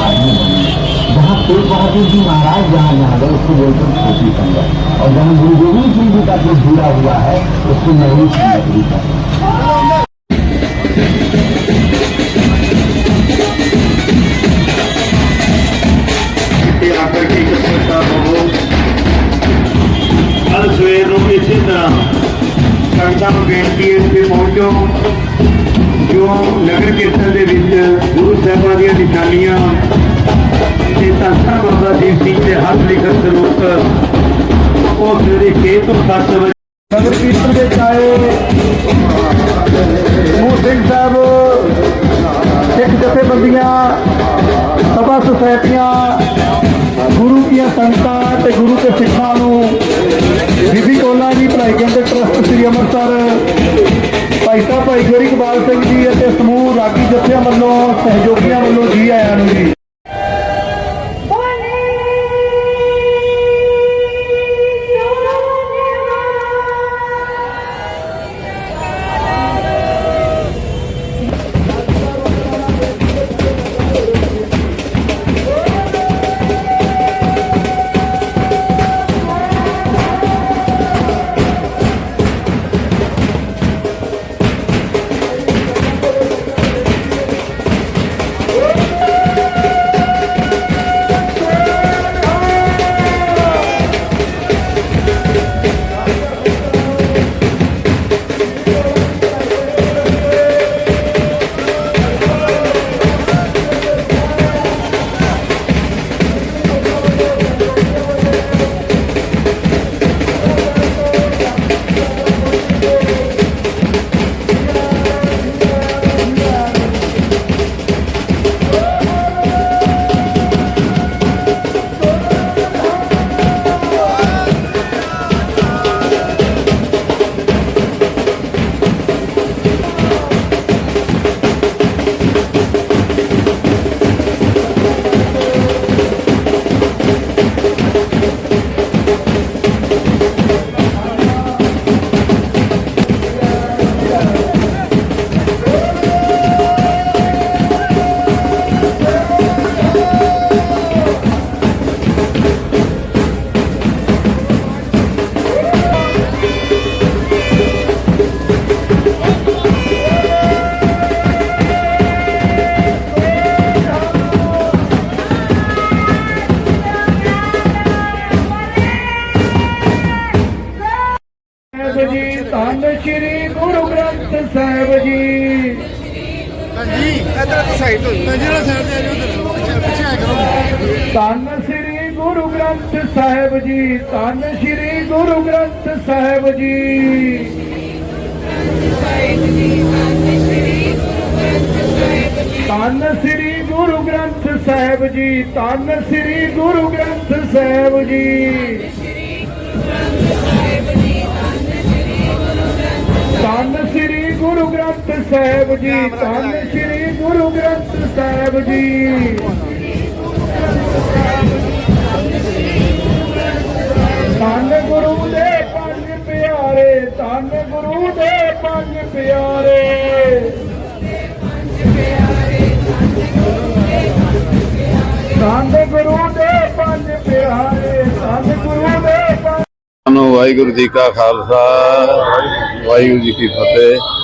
जहाँ तेज बहादुर जी महाराज जहाँ जहाँ गए उसको बोलते हैं छोटी संगत और जहाँ गुरु गोविंद सिंह जी का जो जुड़ा हुआ है उसको नवी संगत भी कहते हैं। ਜੋ ਨਗਰ ਕੀਰਤਨ ਦੇ ਵਿੱਚ ਗੁਰੂ ਸਾਹਿਬਾਂ ਦੀਆਂ ਨਿਸ਼ਾਨੀਆਂ ਤੇ ਧੰਨ ਬਾਬਾ ਦੀਪ ਸਿੰਘ ਦੇ ਹੱਥ ਲਿਖਤ ਸਰੂਪ ਉਹ ਸਵੇਰੇ 6 ਤੋਂ 7 ਵਜੇ ਨਗਰ ਕੀਰਤਨ ਦੇ ਆਏ ਮੂਹ ਸਿੰਘ ਸਾਹਿਬ, ਸਿੱਖ ਜਥੇਬੰਦੀਆਂ, ਸਭਾ ਸੁਸਾਇਟੀਆਂ, ਗੁਰੂ ਦੀਆਂ ਸੰਗਤਾਂ ਤੇ ਗੁਰੂ ਦੇ ਸਿੱਖਾਂ ਨੂੰ ਬੀਬੀ ਕੋਲਾ ਜੀ ਭਲਾਈ ਕੇਂਦਰ ਟਰਸਟ ਸ੍ਰੀ ਅੰਮ੍ਰਿਤਸਰ। ਭਾਈ ਸਾਹਿਬ, ਭਾਈ ਗੋਰੀ ਇਕਬਾਲ ਸਿੰਘ ਜੀ ਅਤੇ ਸਮੂਹ ਰਾਗੀ ਜਥਿਆਂ ਵੱਲੋਂ ਸਹਿਯੋਗੀਆਂ ਇਧਰ ਤੋਂ ਸਾਈਡ ਤੋਂ। ਹਾਂਜੀ ਜਿਹੜਾ ਸਾਈਡ ਤੇ ਆ ਜਾਓ ਉਧਰ ਪਿੱਛੇ ਆ ਕਰੋ। ਧੰਨ ਸ਼੍ਰੀ ਗੁਰੂ ਗ੍ਰੰਥ ਸਾਹਿਬ ਜੀ ਧੰਨ ਸ਼੍ਰੀ ਗੁਰੂ ਗ੍ਰੰਥ ਸਾਹਿਬ ਜੀ। ਧੰਨ ਸ਼੍ਰੀ ਗੁਰੂ ਗ੍ਰੰਥ ਸਾਹਿਬ ਜੀ ਧੰਨ ਸ਼੍ਰੀ ਗੁਰੂ ਗ੍ਰੰਥ ਸਾਹਿਬ ਜੀ। ਸਾਹਿਬ ਜੀ, ਧੰਨ ਸ਼੍ਰੀ ਗੁਰੂ ਗ੍ਰੰਥ ਸਾਹਿਬ ਜੀ। ਧੰਨ ਗੁਰੂ ਦੇ ਪੰਜ ਪਿਆਰੇ, ਧੰਨ ਗੁਰੂ ਦੇ ਪੰਜ ਪਿਆਰੇ। ਧੰਨ ਗੁਰੂ ਦੇ ਪੰਜ ਪਿਆਰੇ, ਧੰਨ ਗੁਰੂ ਦੇ ਪੰਜ ਵਾਹਿਗੁਰੂ ਜੀ ਕਾ ਖਾਲਸਾ, ਵਾਹਿਗੁਰੂ ਜੀ ਕੀ ਫਤਿਹ।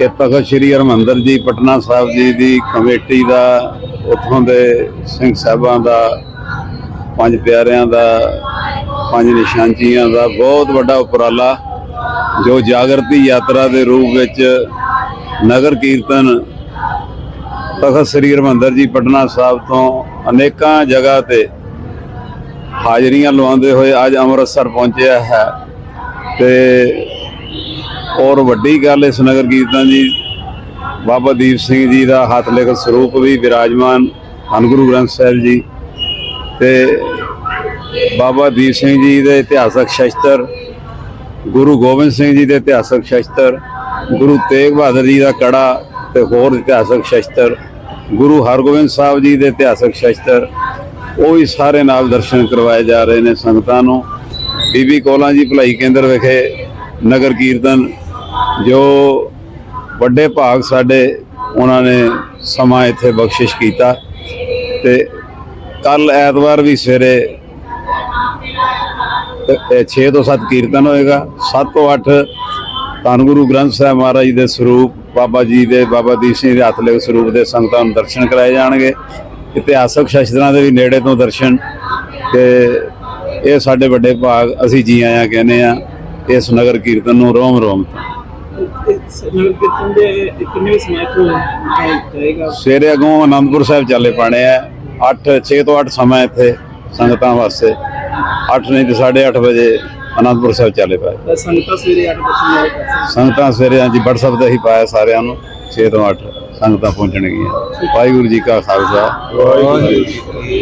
ਕਿ ਤਖਤ ਸ੍ਰੀ ਹਰਮੰਦਰ ਜੀ, ਪਟਨਾ ਸਾਹਿਬ ਜੀ ਦੀ ਕਮੇਟੀ ਦਾ, ਉੱਥੋਂ ਦੇ ਸਿੰਘ ਸਾਹਿਬਾਂ ਦਾ, ਪੰਜ ਪਿਆਰਿਆਂ ਦਾ, ਪੰਜ ਨਿਸ਼ਾਨਚੀਆਂ ਦਾ ਬਹੁਤ ਵੱਡਾ ਉਪਰਾਲਾ, ਜੋ ਜਾਗਰਤੀ ਯਾਤਰਾ ਦੇ ਰੂਪ ਵਿੱਚ ਨਗਰ ਕੀਰਤਨ ਤਖਤ ਸ੍ਰੀ ਹਰਮੰਦਰ ਜੀ, ਪਟਨਾ ਸਾਹਿਬ ਤੋਂ ਅਨੇਕਾਂ ਜਗ੍ਹਾ ਤੇ ਹਾਜ਼ਰੀਆਂ ਲਵਾਉਂਦੇ ਹੋਏ ਅੱਜ ਅੰਮ੍ਰਿਤਸਰ ਪਹੁੰਚਿਆ ਹੈ। ਤੇ ਔਰ ਵੱਡੀ ਗੱਲ ਇਸ ਨਗਰ ਕੀਰਤਨ ਜੀ ਬਾਬਾ ਦੀਪ ਸਿੰਘ ਜੀ ਦਾ ਹੱਥ ਲਿਖਤ ਸਰੂਪ ਵੀ ਵਿਰਾਜਮਾਨ ਹਨ ਗੁਰੂ ਗ੍ਰੰਥ ਸਾਹਿਬ ਜੀ ਤੇ ਬਾਬਾ ਦੀਪ ਸਿੰਘ ਜੀ ਦੇ ਇਤਿਹਾਸਕ ਸ਼ਸਤਰ, ਗੁਰੂ ਗੋਬਿੰਦ ਸਿੰਘ ਜੀ ਦੇ ਇਤਿਹਾਸਕ ਸ਼ਸਤਰ, ਗੁਰੂ ਤੇਗ ਬਹਾਦਰ ਜੀ ਦਾ ਕੜਾ ਤੇ ਹੋਰ ਇਤਿਹਾਸਕ ਸ਼ਸਤਰ, ਗੁਰੂ ਹਰਗੋਬਿੰਦ ਸਾਹਿਬ ਜੀ ਦੇ ਇਤਿਹਾਸਕ ਸ਼ਸਤਰ, ਉਹ ਵੀ ਸਾਰੇ ਨਾਲ ਦਰਸ਼ਨ ਕਰਵਾਏ ਜਾ ਰਹੇ ਨੇ ਸੰਗਤਾਂ ਨੂੰ। ਬੀਬੀ ਕੋਲਾਂ ਜੀ ਭਲਾਈ ਕੇਂਦਰ ਵਿਖੇ ਨਗਰ ਕੀਰਤਨ ਜੋ ਵੱਡੇ ਭਾਗ ਸਾਡੇ ਉਹਨਾਂ ਨੇ ਸਮਾਂ ਇੱਥੇ ਬਖਸ਼ਿਸ਼ ਕੀਤਾ ਤੇ ਕੱਲ ਐਤਵਾਰ ਵੀ ਸਵੇਰੇ 6 ਤੋਂ 7 ਕੀਰਤਨ ਹੋਏਗਾ 7 ਤੋਂ 8 ਧੰਨ ਗੁਰੂ ਗ੍ਰੰਥ ਸਾਹਿਬ ਮਹਾਰਾਜ ਜੀ ਦੇ ਸਰੂਪ, ਬਾਬਾ ਜੀ ਦੇ, ਬਾਬਾ ਦੀਪ ਸਿੰਘ ਦੇ ਹੱਥ ਲਿਖੇ ਸਰੂਪ ਦੇ ਸੰਗਤਾਂ ਨੂੰ ਦਰਸ਼ਨ ਕਰਾਏ ਜਾਣਗੇ। ਇਤਿਹਾਸਕ ਸ਼ਸਤਰਾਂ ਦੇ ਵੀ ਨੇੜੇ ਤੋਂ ਦਰਸ਼ਨ ਤੇ ਇਹ ਸਾਡੇ ਵੱਡੇ ਭਾਗ ਅਸੀਂ ਜੀ ਆਇਆ, ਕਹਿੰਦੇ ਆ, ਇਸ ਨਗਰ ਕੀਰਤਨ ਨੂੰ ਰੋਮ ਰੋਮ ਤੋਂ। ਕਿੰਨੇ ਸਮੇਂ ਤੋਂ ਜਾਏਗਾ ਸਵੇਰੇ ਅਗੋਂ ਆਨੰਦਪੁਰ ਸਾਹਿਬ ਚੱਲੇ ਪਾਣੇ ਆ। 8 6 ਤੋਂ 8 ਸਮਾਂ ਇੱਥੇ ਸੰਗਤਾਂ ਵਾਸਤੇ। 8 ਨਹੀਂ ਤੇ 8:30 ਵਜੇ ਆਨੰਦਪੁਰ ਸਾਹਿਬ ਚੱਲੇ ਪਏ। ਸੰਗਤਾਂ ਸਵੇਰੇ 8 ਵਜੇ ਸੰਗਤਾਂ ਸਵੇਰੇ ਹਾਂਜੀ WhatsApp ਤੇ ਹੀ ਪਾਇਆ ਸਾਰਿਆਂ ਨੂੰ। 6 ਤੋਂ 8 ਸੰਗਤਾਂ ਪਹੁੰਚਣਗੀਆਂ। ਵਾਹਿਗੁਰੂ ਜੀ ਕਾ ਖਾਲਸਾ। ਵਾਹਿਗੁਰੂ ਜੀ